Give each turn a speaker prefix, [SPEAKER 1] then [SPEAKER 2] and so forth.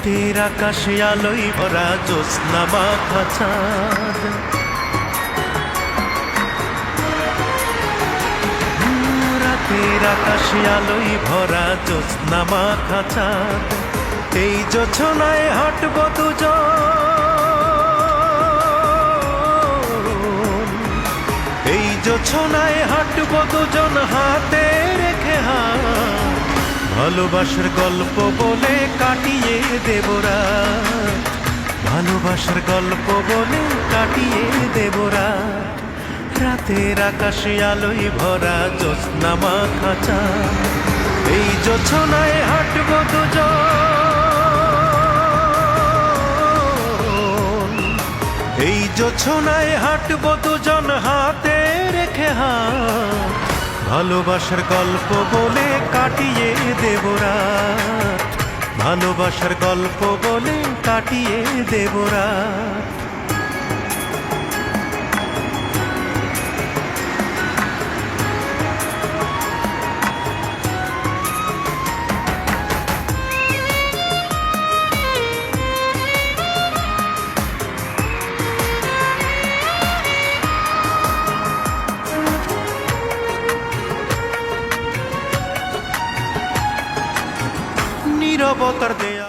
[SPEAKER 1] রাতের আকাশে আলোই ভরা জ্যোৎস্না মাখা চাঁদ। রাতের আকাশে আলোই ভরা জ্যোৎস্না মাখা চাঁদ। এই যোছনায় হাঁটব দুজন। এই যোছনায় হাঁটব দুজন হাত ভালোবাসার গল্প বলে কাটিয়ে দেবরা। ভালোবাসার গল্প বলে কাটিয়ে দেবরা। রাতের আকাশে আলোয় ভরা জ্যোৎস্না মাখা চাঁদ। এই যোছনায় হাঁটব দুজন। এই যোছনায় হাঁটব দুজন, হাতে রেখে হাত। ভালোবাসার গল্প বলে কাটিয়ে দেবরা ভালোবাসার গল্প বলে কাটিয়ে দেবরা নিরবতার দেয়া